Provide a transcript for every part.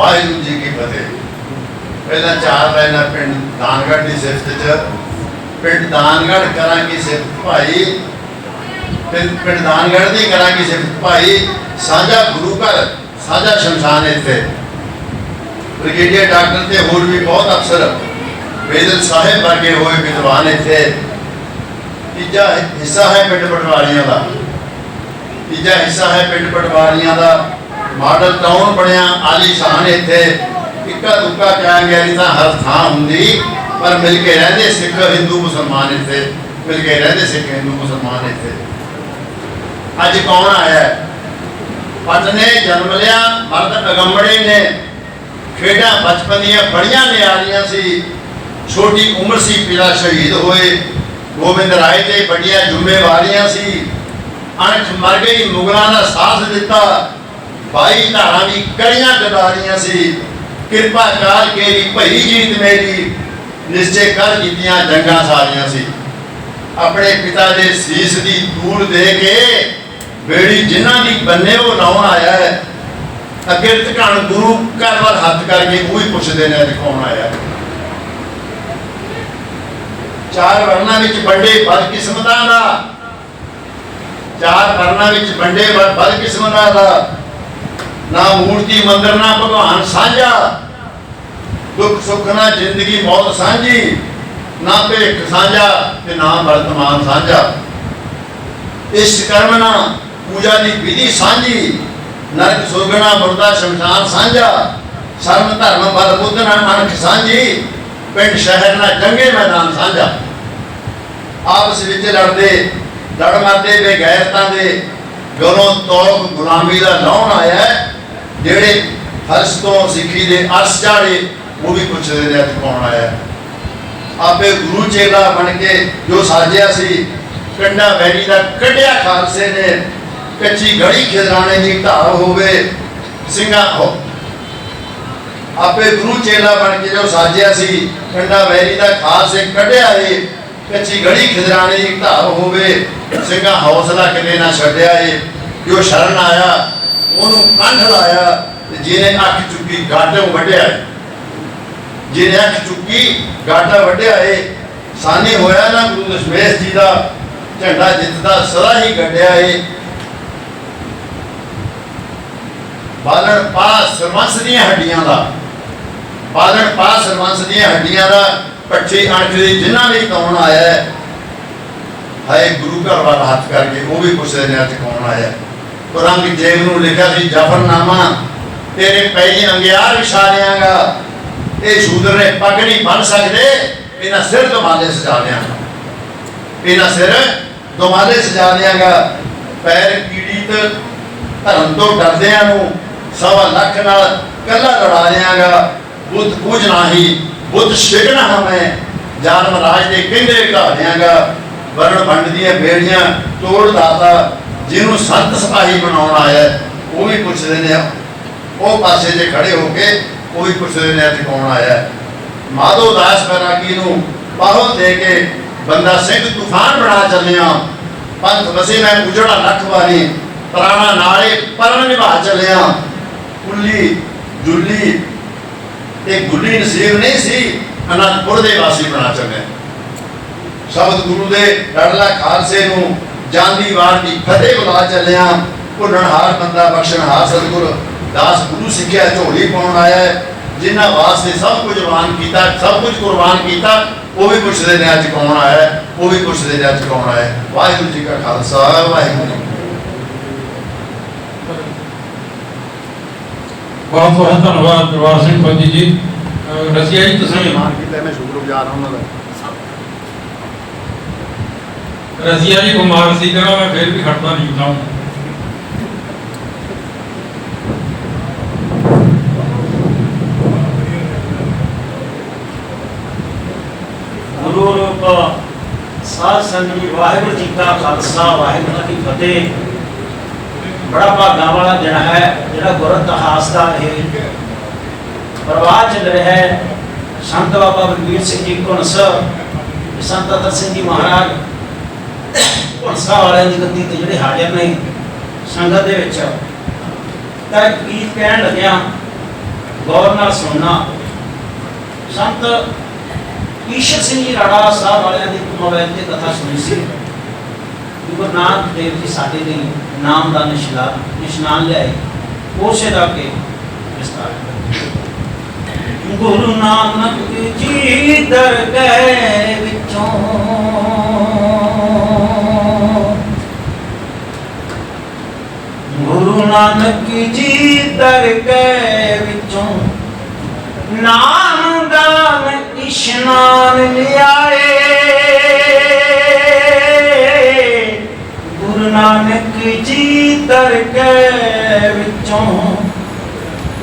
ਵਾਹਿਗੁਰੂ ਜੀ ਕੀ ਫਤਿਹ। ਪਹਿਲਾਂ ਚਾਰ ਲਾਈਨਾਂ ਪਿੰਡ ਦਾਨਗੜ੍ਹ ਦੀ ਸਿਫਤ ਚ। ਪਿੰਡ ਦਾਨਗੜ੍ਹ ਕਰਾਂਗੀ ਸਿਫਤ ਭਾਈ। ਪਿੰਡ ਪਿੰਡ ਦਾਨਗੜ੍ਹ ਦੀ ਕਰਾਂਗੀ ਸਿਫਤ ਭਾਈ। ਸਾਂਝਾ ਗੁਰੂ ਘਰ, ਸਾਂਝਾ ਸ਼ਮਸ਼ਾਨ ਇੱਥੇ। ਬ੍ਰਿਗੇਡੀਅਰ ਡਾਕਟਰ ਤੇ ਹੋਰ ਵੀ ਬਹੁਤ ਅਫਸਰ ਬੇਦਲ ਸਾਹਿਬ ਵਰਗੇ ਹੋਏ ਵਿਦਵਾਨ ਇੱਥੇ। ਤੀਜਾ ਹਿੱਸਾ ਹੈ ਪਿੰਡ ਪਟਵਾਰੀਆਂ ਦਾ। ਤੀਜਾ ਹਿੱਸਾ ਹੈ ਪਿੰਡ ਪਟਵਾਰੀਆਂ ਦਾ। ਮਾਡਲ ਟਾਊਨ ਬਣਿਆ ਆਲੀਸ਼ਾਨ ਇੱਥੇ। ਇੱਕਾ ਦੁੱਕਾ ਕਹਿ ਨਹੀਂ ਤਾਂ ਹਰ ਥਾਂ ਹੁੰਦੀ, ਪਰ ਮਿਲ ਕੇ ਰਹਿੰਦੇ ਸਿੱਖ ਹਿੰਦੂ ਮੁਸਲਮਾਨ ਇੱਥੇ। ਮਿਲ ਕੇ ਰਹਿੰਦੇ ਸਿੱਖ ਹਿੰਦੂ ਮੁਸਲਮਾਨ ਇੱਥੇ। ਅੱਜ ਕੌਣ ਆਇਆ ਹੈ? ਜਨਮ ਲਿਆ, ਮਰਦ ਅਗੰਮੜੇ ਨੇ। ਖੇਡਾਂ ਬਚਪਨ ਦੀਆਂ ਬੜੀਆਂ ਨਿਆਰੀਆਂ ਸੀ। ਛੋਟੀ ਉਮਰ ਸੀ, ਪਿਤਾ ਸ਼ਹੀਦ ਹੋਏ। ਗੋਬਿੰਦ ਰਾਏ ਤੇ ਵੱਡੀਆਂ ਜ਼ਿੰਮੇਵਾਰੀਆਂ ਸੀ। ਅਣਖ ਮਰ ਗਈ, ਮੁਗਲਾਂ ਦਾ ਸਾਥ ਦਿੱਤਾ। ਭਾਈ ਧਾਰਾਂ ਦੀ ਕੜੀਆਂ ਗਦਾਰੀਆਂ ਸੀ। ਕਿਰਪਾ ਕਰ ਭਈ ਜੀਤ ਮੇਰੀ ਨਿਸ਼ਚੈ ਕਰ ਕੀਤੀਆਂ ਜੰਗਾਂ ਸਾਰੀਆਂ ਸੀ। ਆਪਣੇ ਪਿਤਾ ਦੇ ਸੀਸ ਦੀ ਧੂੜ ਦੇ ਕੇ ਬੇੜੀ ਜਿਨ੍ਹਾਂ ਦੀ ਬੰਨੇ ਉਹ ਲਾਉਣ ਆਇਆ ਹੈ, ਅੱਗੇ ਟਿਕਾਣ ਗੁਰੂ ਘਰ ਵੱਲ ਹੱਥ ਕਰਕੇ ਉਹ ਹੀ ਪੁੱਛਦੇ ਨੇ ਦਿਖਾਉਣ ਆਇਆ ਚਾਰ ਵਰਨਾਂ ਵਿੱਚ ਵੰਡੇ ਬਦਕਿਸਮਤਾਂ ਦਾ। ਚਾਰ ਵਰਨਾਂ ਵਿੱਚ ਵੰਡੇ ਬ- ਬਦਕਿਸਮਤਾਂ ਦਾ। ਨਾ ਮੂਰਤੀ ਮੰਦਰ, ਨਾ ਭਗਵਾਨ ਸਾਂਝਾ। ਦੁੱਖ ਸੁੱਖ ਨਾ ਜ਼ਿੰਦਗੀ ਮੌਤ ਸਾਂਝੀ। ਨਾ ਭੇਖ ਸਾਂਝਾ ਤੇ ਨਾ ਵਰਤਮਾਨ ਸਾਂਝਾ। ਇਸ ਕਰਮ ਨਾ ਪੂਜਾ ਦੀ ਵਿਧੀ ਸਾਂਝੀ। ਨਰਕ ਸੁਰਗਣਾ ਮੁਰਦਾ ਸ਼ਮਸ਼ਾਨ ਸਾਂਝਾ। ਸ਼ਰਮ ਧਰਮ ਬਲ ਬੁੱਧ ਨਾ ਅਣਖ ਸਾਂਝੀ। ਪਿੰਡ ਸ਼ਹਿਰ ਨਾ ਜੰਗੇ ਮੈਦਾਨ ਸਾਂਝਾ। ਆਪਸ ਵਿੱਚ ਲੜਦੇ ਲੜ ਮਰਦੇ, ਬੇਗੈਰਤਾਂ ਦੇ। ਗਲੋਂ ਤੋਕ ਗੁਲਾਮੀ ਦਾ ਲਾਉਣ ਆਇਆ ਜਿਹੜੇ ਫਰਸ਼ ਤੋਂ ਸਿੱਖੀ ਦੇ ਅਰਸ਼ ਚਾੜੇ ਉਹ ਵੀ ਪੁੱਛਦੇ ਨੇ ਅੱਜ ਕੌਣ ਆਇਆ। ਆਪੇ ਗੁਰੂ ਚੇਲਾ ਬਣ ਕੇ ਜੋ ਸਾਜਿਆ ਸੀ, ਕੰਡਾ ਵੈਰੀ ਦਾ ਕੱਢਿਆ ਖਾਲਸੇ ਨੇ। ਕੱਚੀ ਗੜੀ ਖਿਦਰਾਣੇ ਦੀ ਢਾਲ ਹੋਵੇ, ਸਿੰਘਾ ਹੋ। ਆਪੇ ਗੁਰੂ ਚੇਲਾ ਬਣ ਕੇ ਜੋ ਸਾਜਿਆ ਸੀ, ਕੰਡਾ ਵੈਰੀ ਦਾ ਖਾਲਸੇ ਕੱਢਿਆ ਏ। ਕੱਚੀ ਗੜੀ ਖਿਦਰਾਣੇ ਦੀ ਢਾਲ ਹੋਵੇ, ਸਿੰਘਾ ਹੌਸਲਾ ਕਿਤੇ ਨਾ ਛੱਡਿਆ ਏ। ਜੋ ਸ਼ਰਨ ਆਇਆ ਉਹਨੂੰ ਕੰਧ ਲਾਇਆ ਜਿਹਨੇ ਅੱਖ ਚੁੱਕੀ ਗਾਟੋਂ ਵੱਢਿਆ ਜਿਹਨੇ ਅੱਖ ਚੁੱਕੀ ਗਾਟਾ ਵੱਢਿਆ ਏ, ਸਾਨੀ ਹੋਇਆ ਨਾ ਗੁਰੂ ਦਸ਼ਮੇਸ਼ ਜੀ ਦਾ ਝੰਡਾ ਜਿੱਤਦਾ, ਸਦਾ ਹੀ ਗੱਡਿਆ ਏ। ਬਾਲਣ ਪਾਸ ਸਰਵੰਸ ਦੀਆਂ ਹੱਡੀਆਂ ਦਾ, ਬਾਲਣ ਪਾਸ ਸਰਵੰਸ ਦੀਆਂ ਹੱਡੀਆਂ ਦਾ ਪੱਛੇ ਅਣਖ ਦੀ ਜਿਨ੍ਹਾਂ ਲਈ ਕੌਣ ਆਇਆ ਹੈ ਗੁਰੂ ਘਰ ਵੱਲ ਹੱਥ ਕਰਕੇ ਉਹ ਵੀ ਪੁੱਛਦੇ ਨੇ ਅੱਜ ਕੌਣ ਆਇਆ। ਹੈ? ਕੁਰਾਨ ਜੇਬ ਨੂੰ ਲਿਖਿਆ ਸੀ ਜਫਰਨਾਮਾ। ਤੇਰੇ ਪੈਰੀ ਅੰਗਿਆਰ ਵਿਛਾ ਇਹ ਸ਼ੂਦਰ ਨੇ ਪੱਗ ਨਹੀਂ ਬੰਨ ਸਕਦੇ, ਇਹਨਾਂ ਸਿਰ ਦੁਮਾਲੇ ਸਜਾ ਦਿਆਂਗਾ। ਇਹਨਾਂ ਸਿਰ ਦੁਮਾਲੇ ਸਜਾ ਦਿਆਂਗਾ। ਪੈਰ ਪੀੜਿਤ ਧਰਮ ਤੋਂ ਡਰਦਿਆਂ ਨੂੰ ਸਵਾ ਲੱਖ ਨਾਲ ਕੱਲਾ ਲੜਾ ਦਿਆਂਗਾ। ਬੁੱਧ ਪੂਜ ਹੀ ਬੁੱਧ ਛਿਗਣਾ ਹਮੇ ਜਾਨ ਮਹਾਰਾਜ ਦੇ ਕਹਿੰਦੇ ਢਾ ਦਿਆਂਗਾ। ਵਰਣ ਵੰਡ ਦੀਆਂ ਬੇੜੀਆਂ ਤੋੜ ਦਾਤਾ। ਜਿਹਨੂੰ ਸੰਤ ਸਪਾਹੀ ਬਣਾਉਣ ਆਇਆ, ਉਹ ਵੀ ਪੁੱਛਦੇ ਨੇ, ਉਹ ਪਾਸੇ 'ਚ ਖੜੇ ਹੋ ਕੇ, ਉਹ ਵੀ ਪੁੱਛਦੇ ਨੇ ਅੱਜ ਕੌਣ ਆਇਆ। ਮਾਧੋ ਦਾਸ ਬੈਰਾਗੀ ਨੂੰ ਬਾਹੋਂ ਦੇ ਕੇ ਬੰਦਾ ਸਿੰਘ ਤੂਫਾਨ ਬਣਾ ਚੱਲਿਆ। ਪੰਥ ਵਸੇ ਮੈਂ ਉਜੜਾ ਲੱਖ ਵਾਰੀ, ਪ੍ਰਾਣਾ ਨਾਲੇ ਪਰਨ ਨਿਭਾ ਚੱਲਿਆ। ਕੁੱਲੀ, ਜੁੱਲੀ, ਇਹ ਗੁੱਲੀ ਨਸੀਬ ਨਹੀਂ ਸੀ, ਅਨੰਦਪੁਰ ਦੇ ਵਾਸੀ ਬਣਾ ਚੱਲਿਆ। ਸ਼ਬਦ ਗੁਰੂ ਦੇ ਲੜਲਾ ਖਾਲਸੇ ਨੂੰ ਜਾਂਦੀ ਵਾਰ ਦੀ ਫਤਿਹ ਬੁਲਾ ਚੱਲਿਆ। ਭੁੱਲਣਹਾਰ ਬੰਦਾ ਬਖਸ਼ਣਹਾਰ ਸਤਿਗੁਰ। ਦਾਸ ਗੁਰੂ ਸਿੱਖਿਆ ਝੋਲੀ ਪਾਉਣ ਆਇਆ ਹੈ। ਜਿਨ੍ਹਾਂ ਵਾਸਤੇ ਸਭ ਕੁਝ ਵਾਨ ਕੀਤਾ ਸਭ ਕੁਝ ਕੁਰਬਾਨ ਕੀਤਾ ਉਹ ਵੀ ਪੁੱਛਦੇ ਨੇ ਅੱਜ ਕੌਣ ਆਇਆ ਉਹ ਵੀ ਪੁੱਛਦੇ ਨੇ ਅੱਜ ਕੌਣ ਆਇਆ। ਵਾਹਿਗੁਰੂ ਜੀ ਕਾ ਖਾਲਸਾ ਵਾਹਿਗੁਰੂ ਜੀ ਕੀ ਬਹੁਤ ਬਹੁਤ ਧੰਨਵਾਦ ਦਰਬਾਰ ਸਿੰਘ ਪੰਜੀ ਜੀ। ਰਸੀਆ ਜੀ ਤੁਸੀਂ ਫਤਿਹ ਕੀਤਾ ਮੈਂ ਸ਼ੁਕਰਗੁਜ਼ਾਰ ਹਾਂ ਉਹਨਾਂ ਦਾ। ਰਸੀਆ ਜੀ ਬਿਮਾਰ ਸੀ ਕਹਿੰਦਾ ਮੈਂ ਫਿਰ ਵੀ ਖੜਦਾ ਨਹੀਂ ਹੁੰਦਾ ਗੁਰੂ ਰੂਪ ਸਾਧ ਸੰਗਤ ਜੀ ਵਾਹਿਗੁਰੂ ਜੀ ਕਾ ਖਾਲਸਾ ਵਾਹਿਗੁਰੂ ਜੀ ਕੀ ਫਤਿਹ ਬੜਾ ਭਾਗਾਂ ਵਾਲਾ ਦਿਨ ਹੈ ਜਿਹੜਾ ਗੁਰ ਇਤਿਹਾਸ ਦਾ ਇਹ ਪ੍ਰਵਾਹ ਚੱਲ ਰਿਹਾ ਹੈ ਸੰਤ ਬਾਬਾ ਬਲਵੀਰ ਸਿੰਘ ਜੀ ਕੁਨਸ ਸੰਤ ਅਤਰ ਸਿੰਘ ਜੀ ਮਹਾਰਾਜ ਕੁਨਸਾ ਵਾਲਿਆਂ ਦੀ ਗੱਦੀ ਤੇ ਜਿਹੜੇ ਹਾਜ਼ਰ ਨੇ ਸੰਗਤ ਦੇ ਵਿੱਚ। ਤਾਂ ਇੱਕ ਗੀਤ ਕਹਿਣ ਲੱਗਿਆ, ਗੌਰ ਨਾਲ ਸੁਣਨਾ। ਸੰਤ ਈਸ਼ਰ ਸਿੰਘ ਜੀ ਰਾੜਾ ਸਾਹਿਬ ਵਾਲਿਆਂ ਦੀ ਮੋਬਾਈਲ ਤੇ ਕਥਾ ਸੁਣੀ ਸੀ। ਕਿ ਗੁਰੂ ਨਾਨਕ ਦੇਵ ਜੀ ਸਾਡੇ ਲਈ ਨਾਮ ਦਾ ਨਿਸ਼ਾਨ ਨਿਸ਼ਾਨ ਲਿਆਏ। ਉਸੇ ਦਾ ਕੇ ਵਿਸਤਾਰ ਕਰਦੇ। ਗੁਰੂ ਨਾਨਕ ਜੀ ਦਰਗਹਿ ਵਿੱਚੋਂ ਗੁਰੂ ਨਾਨਕ ਜੀ ਦਰਗਹਿ ਵਿੱਚੋਂ ਨਾਮ ਦਾ ਇਸ਼ਨਾਨ ਲਿਆਏ। ਗੁਰੂ ਨਾਨਕ ਜੀ ਦਰ ਦਰਗਹਿ ਵਿੱਚੋਂ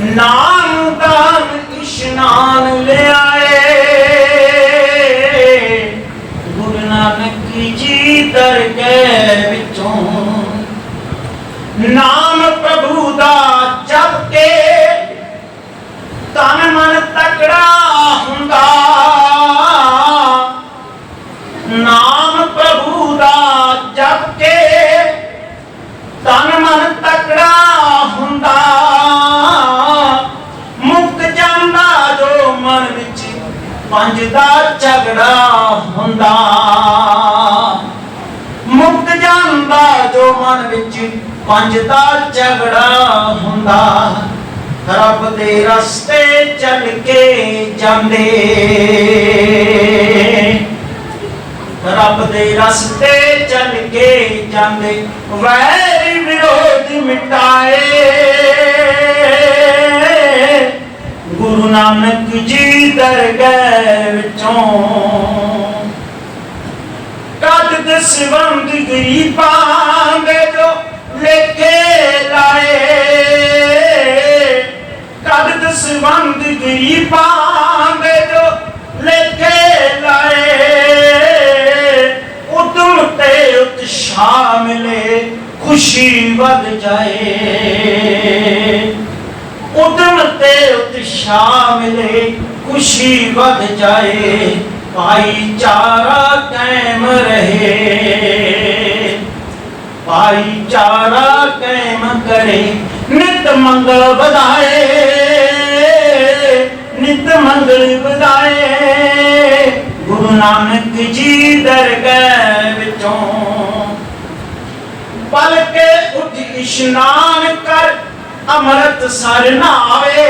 ਨਾਮ ਦਾ ਇਸ਼ਨਾਨ ਲਿਆਏ। ਗੁਰੂ ਨਾਨਕ ਜੀ ਦਰਗਹਿ ਵਿੱਚੋਂ ਨਾਮ ਪ੍ਰਭੂ ਦਾ ਜਪ ਕੇ ਤਨ ਮਨ ਤਕੜਾ ਹੁੰਦਾ। ਨਾਮ ਪ੍ਰਭੂ ਦਾ ਜਪ ਕੇ ਤਨ ਮਨ ਤਕੜਾ ਹੁੰਦਾ। ਮੁਕਤ ਜਾਂਦਾ ਜੋ ਮਨ ਵਿੱਚ ਪੰਜ ਦਾ ਝਗੜਾ ਹੁੰਦਾ। ਮੁਕਤ ਜਾਂਦਾ ਜੋ ਮਨ ਵਿੱਚ ਪੰਜ ਦਾ ਝਗੜਾ ਹੁੰਦਾ। ਰੱਬ ਦੇ ਰਸਤੇ ਚੱਲ ਕੇ ਜਾਂਦੇ। ਰੱਬ ਦੇ ਰਸਤੇ ਚੱਲ ਕੇ ਜਾਂਦੇ। ਵੈਰ ਵਿਰੋਧ ਮਿਟਾਏ। ਗੁਰੂ ਨਾਨਕ ਜੀ ਦਰਗਹਿ ਵਿੱਚੋਂ। ਕੱਢ ਦਸਵੰਦ ਗਰੀਬਾਂ ਗਰੀਬਾਂ ਦੇ ਜੋ ਲੇਖੇ ਲਾਏ ਉਦਮ ਤੇ ਉਤਸ਼ਾਹ ਮਿਲੇ ਖੁਸ਼ੀ ਵੱਧ ਜਾਏ। ਉਦਮ ਤੇ ਉਤਸ਼ਾਹ ਮਿਲੇ ਖੁਸ਼ੀ ਵੱਧ ਜਾਏ। ਭਾਈਚਾਰਾ ਕਾਇਮ ਰਹੇ। ਭਾਈਚਾਰਾ ਕਾਇਮ ਕਰੇ ਨਾਨਕ ਜੀ ਦਰਗਹਿ ਵਿੱਚੋਂ ਪਲ ਕੇ ਉੱਠ ਇਸ਼ਨਾਨ ਕਰ, ਅੰਮ੍ਰਿਤ ਸਰ ਨਾਵੇ।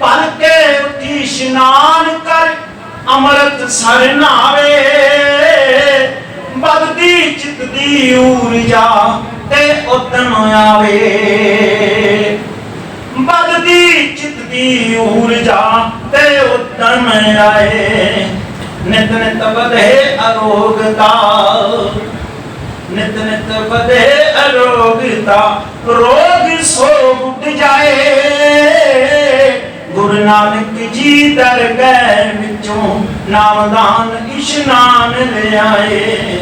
ਪਲ ਕੇ ਉੱਠ ਇਸ਼ਨਾਨ ਕਰ, ਅੰਮ੍ਰਿਤ ਸਰ ਨਾਵੇ। ਬਦਦੀ ਚਿਤ ਦੀ ਊਰਜਾ ਤੇ ਉਦਮ ਆਵੇ। ਬਦਦੀ ਚਿਤ ਦੀ ਊਰਜਾ ਤੇ ਉਦਮ ਆਏ। ਨਿਤ ਨਿਤ ਵਧੇ ਅਰੋਗਤਾ। ਨਿਤ ਨਿਤ ਵਧੇ ਅਰੋਗਤਾ। ਰੋਗ ਸੋ ਉੱਡ ਜਾਏ। ਗੁਰੂ ਨਾਨਕ ਜੀ ਦਰਗਹਿ ਵਿੱਚੋਂ ਨਾਮਦਾਨ ਇਸ਼ਨਾਨ ਲਿਆਏ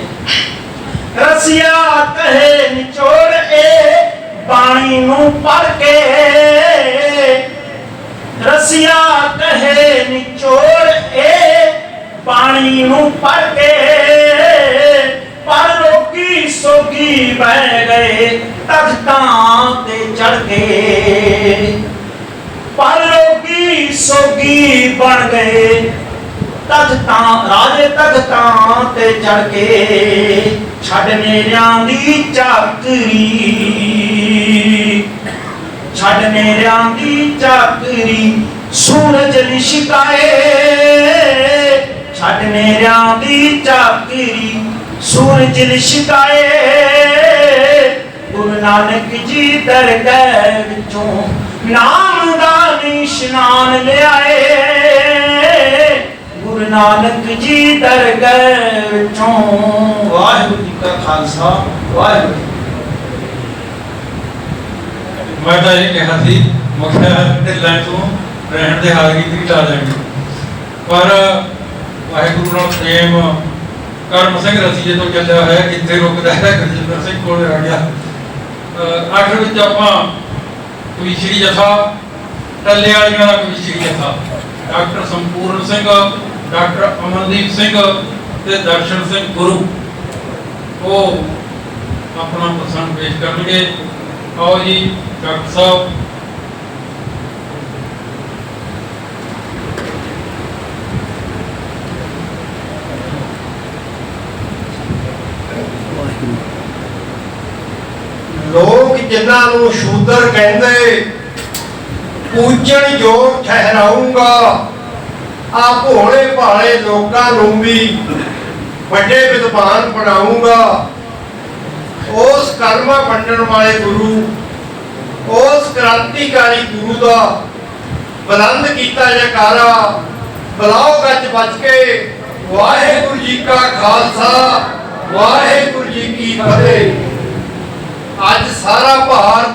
ਰਸਿਆ ਕਹੇ ਨਿਚੋੜ ਏ। ਪਾਣੀ ਨੂੰ ਪੜ ਕੇ ਰਸਿਆ ਕਹੇ ਨਿਚੋੜ ਏ। ਬਾਣੀ ਨੂੰ ਪੜ ਕੇ ਪਰ ਲੋਕੀ ਸੋਗੀ ਬਹਿ ਗਏ, ਤਖਤਾਂ ਤੇ ਚੜ ਕੇ। ਪਰ ਲੋਕੀ ਸੋਗੀ ਬਣ ਗਏ, ਤਖਤਾਂ, ਰਾਜੇ ਤਖਤਾਂ ਤੇ ਚੜ ਕੇ। ਛੱਡ ਮੇਰਿਆਂ ਦੀ ਚਾਕਰੀ ਛੱਡ ਮੇਰਿਆਂ ਦੀ ਚਾਕਰੀ, ਸੂਰਜ ਲਿਸ਼ਕਾਏ ਛੱਡ ਮੇਰਿਆਂ ਦੀ ਚਾਕਰੀ, ਸੂਰਜ ਲਿਸ਼ਕਾਏ ਗੁਰੂ ਨਾਨਕ ਜੀ ਦਰਗਹਿ ਵਿੱਚੋਂ ਨਾਮ ਦਾ ਨਿਸ਼ਨਾਨ ਲਿਆਏ। ਗੁਰੂ ਨਾਨਕ ਜੀ ਦਰਗਹਿ ਵਿੱਚੋਂ ਵਾਹਿਗੁਰੂ ਜੀ ਕਾ ਖਾਲਸਾ, ਵਾਹਿਗੁਰੂ ਮੈਂ ਤਾਂ ਇਹ ਕਿਹਾ ਸੀ ਮੁਖਿਆ ਢਿੱਲਾਂ ਤੋਂ ਰਹਿਣ ਦੇ ਹਾਲ ਕੀ ਢਾ ਜਾਣਗੇ ਪਰ ਵਾਹਿਗੁਰੂ ਨਾਲ ਪ੍ਰੇਮ, ਕਰਮ ਸਿੰਘ ਰਸੀਏ ਤੋਂ ਚੱਲਿਆ ਹੋਇਆ, ਕਿੱਥੇ ਰੁਕਦਾ ਹੈ ਗੁਰਜਿੰਦਰ ਸਿੰਘ ਕੋਲ ਆ ਗਿਆ। ਆਖਰ ਵਿੱਚ ਆਪਾਂ ਕਵੀਸ਼ਰੀ ਜਥਾ, ਟੱਲੇ ਵਾਲੀਆਂ ਦਾ ਕਵੀਸ਼ਰੀ ਜਥਾ, ਡਾਕਟਰ ਸੰਪੂਰਨ ਸਿੰਘ, ਡਾਕਟਰ ਅਮਨਦੀਪ ਸਿੰਘ ਤੇ ਦਰਸ਼ਨ ਸਿੰਘ ਗੁਰੂ। ਉਹ ਆਪਣਾ ਪ੍ਰਸੰਗ ਪੇਸ਼ ਕਰਨਗੇ। ਆਓ ਜੀ ਲੋਕ ਜਿੰਨਾ ਨੂੰ ਸ਼ੂਦਰ ਕਹਿੰਦੇ, ਪੂਜਣ ਜੋ ਠਹਿਰਾਉਂਗਾ ਆ ਭੋਲੇ ਭਾਲੇ ਲੋਕਾਂ ਨੂੰ ਵੀ ਵੱਡੇ ਵਿਦਵਾਨ ਬਣਾਉਂਗਾ ਉਸ ਕਰਮਾ ਵੰਡਣ ਵਾਲੇ ਗੁਰੂ, ਉਸ ਕ੍ਰਾਂਤੀਕਾਰੀ ਗੁਰੂ ਦਾ ਬੁਲੰਦ ਕੀਤਾ ਜਕਾਰਾ, ਬਲਾਓ ਗੱਜ ਵੱਜ ਕੇ ਵਾਹਿਗੁਰੂ ਜੀ ਕਾ ਖਾਲਸਾ, ਵਾਹਿਗੁਰੂ ਜੀ ਕੀ ਫਤਿਹ। ਅੱਜ ਸਾਰਾ ਭਾਰਤ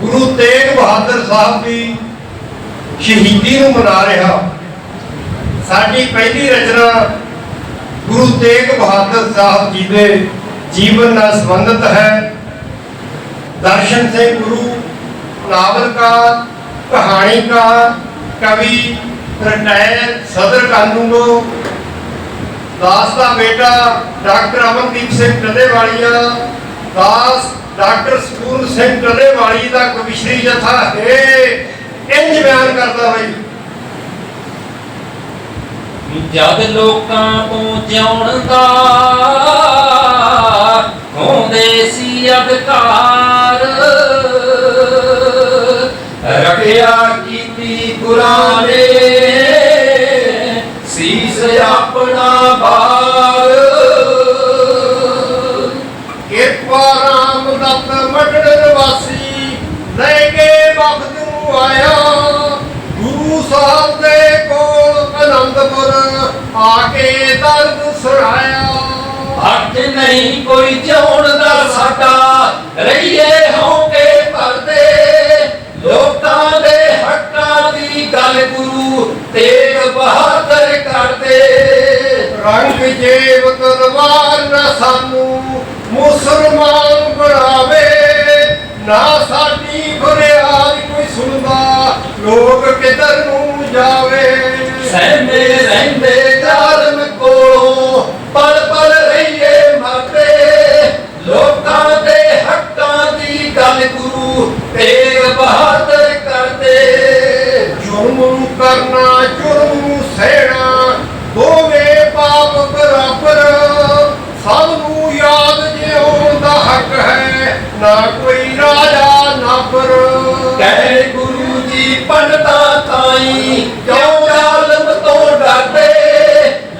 ਗੁਰੂ ਤੇਗ ਬਹਾਦਰ ਸਾਹਿਬ ਦੀ ਸ਼ਹੀਦੀ ਨੂੰ ਮਨਾ ਰਿਹਾ। ਸਾਡੀ ਪਹਿਲੀ ਰਚਨਾ ਗੁਰੂ ਤੇਗ ਬਹਾਦਰ ਸਾਹਿਬ ਜੀ ਦੇ ਜੀਵਨ ਨਾਲ ਸੰਬੰਧਿਤ ਹੈ। ਦਰਸ਼ਨ ਸਿੰਘ ਗੁਰੂ ਨਾਵਲਕਾਰ ਕਹਾਣੀਕਾਰ ਕਵੀ ਰਿਟਾਇਰ ਸਦਰ ਕਾਨੂੰਗੋ ਦਾਸ ਦਾ ਬੇਟਾ ਡਾਕਟਰ ਅਮਨਦੀਪ ਸਿੰਘ ਟੱਲੇਵਾਲੀਆ, ਦਾਸ ਡਾਕਟਰ ਸਪੂਰਨ ਸਿੰਘ ਟੱਲੇਵਾਲੀ ਦਾ ਕਵਿਸ਼ਰੀ ਜਥਾ ਹੈ। ਇੰਜ ਬਿਆਨ ਕਰਦਾ ਬਈ ਜਦ ਲੋਕਾਂ ਤੋਂ ਜਿਉਣ ਦਾ ਅਧਿਕਾਰ ਰੱਖਿਆ ਕੀਤੀ ਗੁਰਾਂ ਸੀਸ ਆਪਣਾ ਬਾਰ ਕਿਰਪਾ ਰਾਮ ਦਤ ਮਟੜ ਵਾਸੀ ਲੈ ਕੇ ਵਖਤ ਨੂੰ ਆਇਆ। ਗੁਰੂ ਸਾਹਿਬ ਦੇ ਕੋਲ ਅਨੰਦਪੁਰ ਆ ਕੇ ਦਰਦ ਸੁਣਾਇਆ। ਹੱਕ ਨਹੀਂ, ਕੋਈ ਜਿਉਣ ਦਾ ਸਾਡਾ। ਰਹੀਏ ਹੋਕੇ ਪਰਦੇ। ਲੋਕਾਂ ਦੇ ਹੱਕਾਂ ਦੀ ਗੱਲ ਗੁਰੂ ਤੇਗ ਬਹਾਦਰ ਕਰਦੇ। ਰੰਗ ਜੇਬ ਤਲਵਾਰ ਨਾ ਸਾਨੂੰ ਮੁਸਲਮਾਨ ਬਣਾਵੇ। ਨਾ ਸਾਡੀ ਫਰਿਆਦ ਕੋਈ ਸੁਣਦਾ, ਲੋਕ ਕਿਧਰ ਨੂੰ ਜਾਵੇ। ਸਹਿਮੇ ਰਹਿੰਦੇ ਧਰਮ ਜੁਰਮ ਕਰਨਾ, ਜੁਰਮ ਸਹਿਣਾ, ਦੋਵੇਂ ਪਾਪ ਬਰਾਬਰ। ਸਭ ਨੂੰ ਯਾਦ ਜਿਉਣ ਦਾ ਹੱਕ ਹੈ, ਨਾ ਕੋਈ ਰਾਜਾ, ਨਾ ਕਹਿ ਗੁਰੂ ਜੀ, ਪੰਡਤਾਂ ਤਾਈ, ਕਿਉਂ ਜ਼ਾਲਮ ਤੋਂ ਡਰਦੇ?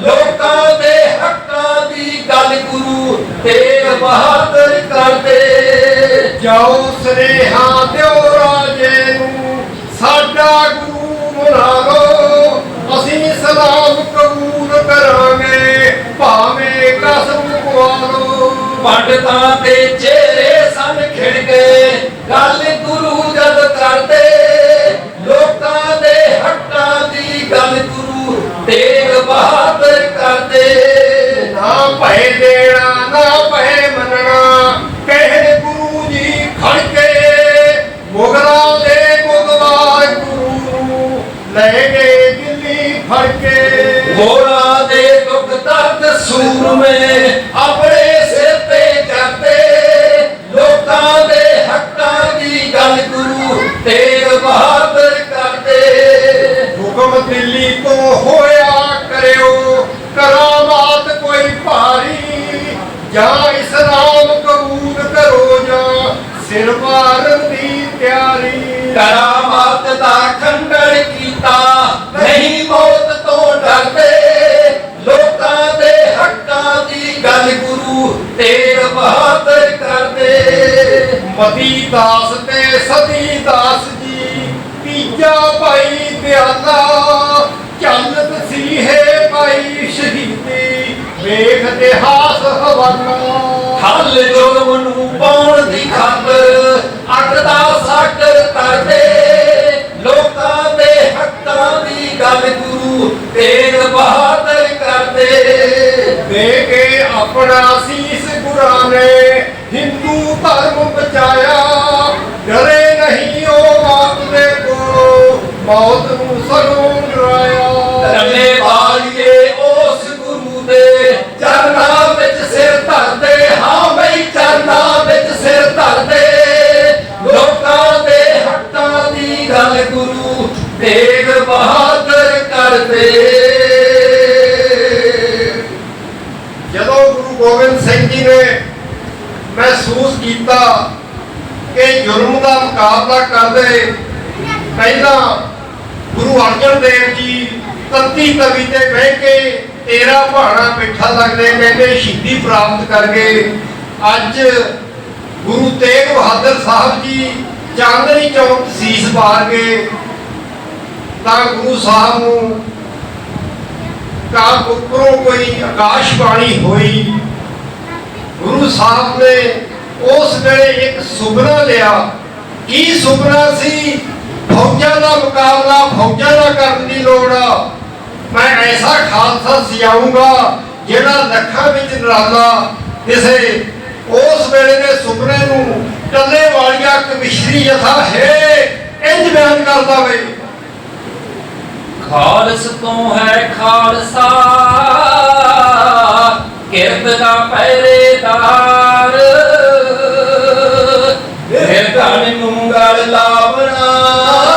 ਲੋਕਾਂ ਦੇ ਹੱਕਾਂ ਦੀ ਗੱਲ ਗੁਰੂ ਤੇਗ ਬਹਾਦਰ ਕਰਦੇ। ਜਾਓ ਸਨੇਹਾ ਦਿਓ ਰਾਜੇ ਨੂੰ ਸਾਡਾ ਗੁਰੂ ਮਨਾ ਲਓ ਅਸੀਂ ਸਲਾਮ ਕਬੂਲ ਕਰਾਂਗੇ ਭਾਵੇਂ ਕਸਮ ਪਵਾ ਲਓ ਪੰਡਤਾਂ ਦੇ ਚਿਹਰੇ ਸਨ ਖਿੜ ਗਏ ਗੱਲ ਤੀਜਾ ਭਾਈ ਦਿਆਲਾ ਚੱਲਤ ਸੀ ਹੈ ਭਾਈ ਸ਼ਹੀਦੀ ਵੇਖ ਇਤਿਹਾਸ ਹਵਾਲਾ ਹੱਲ ਜੁਰਮ ਨੂੰ ਪਾਉਣ ਦੀ ਖਾਤਰ ਅੱਗ ਦਾ ਸਾਗਰ ਕਰਦੇ ਲੋਕਾਂ ਦੇ ਹੱਕਾਂ ਦੀ ਗੱਲ ਗੁਰੂ ਤੇਗ ਬਹਾਦਰ ਕਰਦੇ। ਦੇ ਕੇ ਆਪਣਾ ਸੀਸ ਗੁਰਾਂ ਨੇ ਹਿੰਦੂ ਧਰਮ ਬਚਾਇਆ। ਮੌਤ ਨੂੰ ਸਰੋਂ ਡਰਾਇਆ। ਰੰਨੇ ਬਾਲੀਏ ਉਸ ਗੁਰੂ ਦੇ ਚਰਨਾਂ ਵਿੱਚ ਸਿਰ ਧਰਦੇ। ਹਾਂ ਬਈ ਚਰਨਾਂ ਵਿੱਚ ਸਿਰ ਧਰਦੇ। ਲੋਕਾਂ ਦੇ ਹੱਕਾਂ ਦੀ ਗੱਲ ਗੁਰੂ ਤੇਗ ਬਹਾਦਰ ਕਰਦੇ। ਜਦੋਂ ਗੁਰੂ ਗੋਬਿੰਦ ਸਿੰਘ ਜੀ ਨੇ ਮਹਿਸੂਸ ਕੀਤਾ ਕਿ ਜ਼ੁਲਮ ਦਾ ਮੁਕਾਬਲਾ ਕਰਦੇ ਪਹਿਲਾਂ ਗੁਰੂ ਅਰਜਨ ਦੇਵ ਜੀ 31 ਕਵੀ ਤੇ ਬਹਿ ਕੇ ਤੇਰਾ ਭਾਣਾ ਮਿੱਠਾ ਲੱਗਦੇ ਕਹਿੰਦੇ ਸ਼ਹੀਦੀ ਪ੍ਰਾਪਤ ਕਰਕੇ ਅੱਜ ਗੁਰੂ ਤੇਗ ਬਹਾਦਰ ਸਾਹਿਬ ਜੀ ਚਾਂਦਨੀ ਚੌਕ ਸੀਸ ਪਾਰ ਕੇ ਤਾਂ ਗੁਰੂ ਸਾਹਿਬ ਨੂੰ ਕਾ ਉਪਰੋਂ ਕੋਈ ਆਕਾਸ਼ ਬਾਣੀ ਹੋਈ। ਗੁਰੂ ਸਾਹਿਬ ਨੇ ਉਸ ਵੇਲੇ ਇੱਕ ਸੁਪਨਾ ਲਿਆ। ਕੀ ਸੁਪਨਾ ਸੀ? ਫੌਜਾਂ ਦਾ ਮੁਕਾਬਲਾ ਫੌਜਾਂ ਦਾ ਕਰਨ ਦੀ ਲੋੜ। ਮੈਂ ਐਸਾ ਖਾਲਸਾ ਸਿਆਉਂਗਾ ਜਿਹੜਾ ਲੱਖਾਂ ਵਿੱਚ ਨਰਾਲਾ ਕਿਸੇ ਉਸ ਵੇਲੇ ਦੇ ਸੁਪਨੇ ਨੂੰ ਟੱਲੇ ਵਾਲੀਆਂ ਕਮਿਸ਼ਰੀ ਜਥਾ ਹੈ ਇੰਜ ਬਿਆਨ ਕਰਦਾ ਵੇ। ਖਾਲਸ ਤੋਂ ਹੈ ਖਾਲਸਾ ਕਿਰਤ ਦਾ ਪਹਿਰੇਦਾਰ। ਇਹ ਗਾਣੇ ਨੂੰ ਗਲ ਲਾ 아.